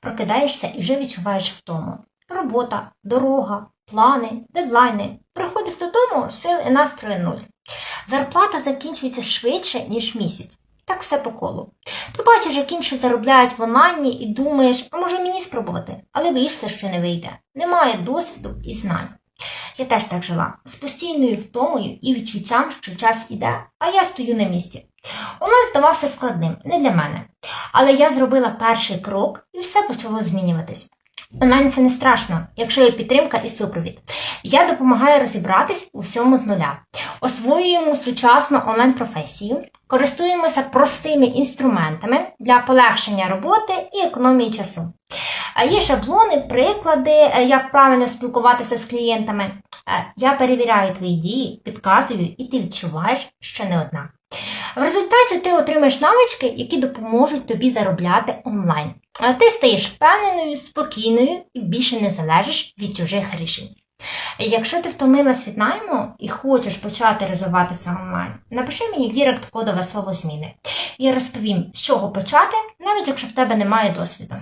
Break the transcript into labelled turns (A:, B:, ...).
A: Прокидаєшся і вже відчуваєш втому. Робота, дорога, плани, дедлайни. Приходиш додому, сил і настрої нуль. Зарплата закінчується швидше, ніж місяць. Так все по колу. Ти бачиш, як інші заробляють в онлайні і думаєш, а може мені спробувати, але боїшся, що не вийде. Немає досвіду і знань. Я теж так жила з постійною втомою і відчуттям, що час іде, а я стою на місці. Онлайн здавався складним, не для мене. Але я зробила перший крок і все почало змінюватись. Онлайн це не страшно, якщо є підтримка і супровід. Я допомагаю розібратись у всьому з нуля. Освоюємо сучасну онлайн-професію, користуємося простими інструментами для полегшення роботи і економії часу. Є шаблони, приклади, е, як правильно спілкуватися з клієнтами. Е, Я перевіряю твої дії, підказую, і ти відчуваєш, що не одна. В результаті ти отримаєш навички, які допоможуть тобі заробляти онлайн. Ти стаєш впевненою, спокійною і більше не залежиш від чужих рішень. Якщо ти втомилась від найму і хочеш почати розвиватися онлайн, напиши мені в Дірект кодове слово зміни. Я розповім, з чого почати, навіть якщо в тебе немає досвіду.